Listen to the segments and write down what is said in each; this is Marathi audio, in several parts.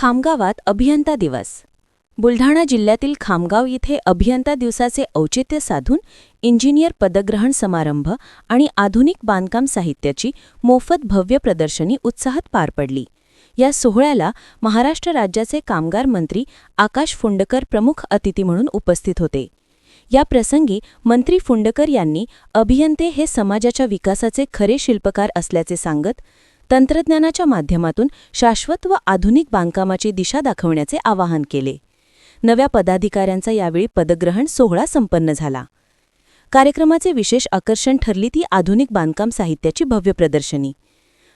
खामगावात अभियंता दिवस. बुलढाणा जिल्ह्यातील खामगाव इथे अभियंता दिवसाचे औचित्य साधून इंजिनियर पदग्रहण समारंभ आणि आधुनिक बांधकाम साहित्याची मोफत भव्य प्रदर्शनी उत्साहात पार पडली. या सोहळ्याला महाराष्ट्र राज्याचे कामगार मंत्री आकाश फुंडकर प्रमुख अतिथी म्हणून उपस्थित होते. या प्रसंगी मंत्री फुंडकर यांनी अभियंते हे समाजाच्या विकासाचे खरे शिल्पकार असल्याचे सांगत तंत्रज्ञानाच्या माध्यमातून शाश्वत व आधुनिक बांधकामाची दिशा दाखवण्याचे आवाहन केले. नव्या पदाधिकाऱ्यांचा यावेळी पदग्रहण सोहळा संपन्न झाला. कार्यक्रमाचे विशेष आकर्षण ठरली ती आधुनिक बांधकाम साहित्याची भव्य प्रदर्शनी.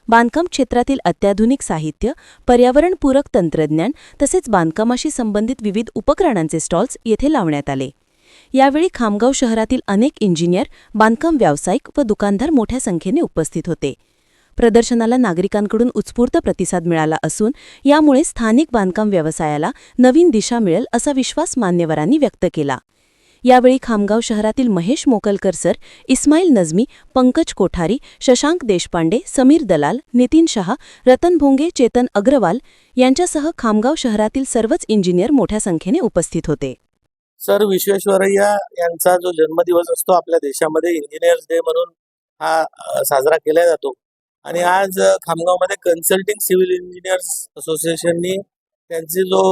बांधकाम क्षेत्रातील अत्याधुनिक साहित्य पर्यावरणपूरक तंत्रज्ञान तसेच बांधकामाशी संबंधित विविध उपकरणांचे स्टॉल्स येथे लावण्यात आले. यावेळी खामगाव शहरातील अनेक इंजिनियर बांधकाम व्यावसायिक व दुकानदार मोठ्या संख्येने उपस्थित होते. प्रदर्शनाला नागरिकांकडून उत्स्फूर्त प्रतिसाद मिळाला असून यामुळे स्थानिक बांधकाम व्यवसायाला नवीन दिशा मिळेल असा विश्वास मान्यवरांनी व्यक्त केला. यावेळी खामगाव शहरातील महेश मोकलकर सर इस्माईल नजमी पंकज कोठारी शशांक देशपांडे समीर दलाल नितीन शहा रतन भोंगे चेतन अग्रवाल यांच्यासह खामगाव शहरातील सर्वच इंजिनियर मोठ्या संख्येने उपस्थित होते. सर विश्वेश्वरय्या यांचा जो जन्मदिवस असतो आपल्या देशामध्ये इंजिनियर्स डे म्हणून हा साजरा केला जातो. आणि आज खामगावमध्ये कन्सल्टिंग सिव्हिल इंजिनियर्स असोसिएशननी त्यांची जो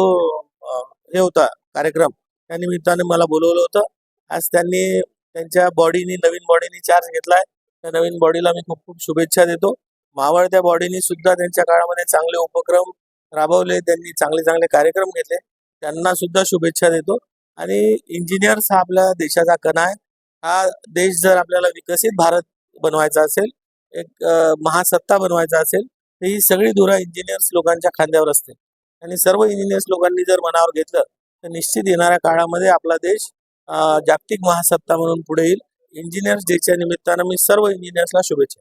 हे होता कार्यक्रम त्या निमित्ताने मला बोलवलं होतं. आज त्यांनी त्यांच्या बॉडीनी नवीन बॉडीनी चार्ज घेतलाय. त्या नवीन बॉडीला मी खूप खूप शुभेच्छा देतो. मावळत्या बॉडीनी सुद्धा त्यांच्या काळामध्ये चांगले उपक्रम राबवले. त्यांनी चांगले चांगले कार्यक्रम घेतले. त्यांना सुद्धा शुभेच्छा देतो. आणि इंजिनियर्स हा आपल्या देशाचा कणा आहे. हा देश जर आपल्याला विकसित भारत बनवायचा असेल एक महासत्ता बनवायचा असेल तर ही सगळी धुरा इंजिनियर्स लोकांच्या खांद्यावर असते. आणि सर्व इंजिनियर्स लोकांनी जर मनावर घेतलं तर निश्चित येणाऱ्या काळामध्ये आपला देश जागतिक महासत्ता म्हणून पुढे येईल. इंजिनियर्स डेच्या निमित्तानं मी सर्व इंजिनियर्सला शुभेच्छा.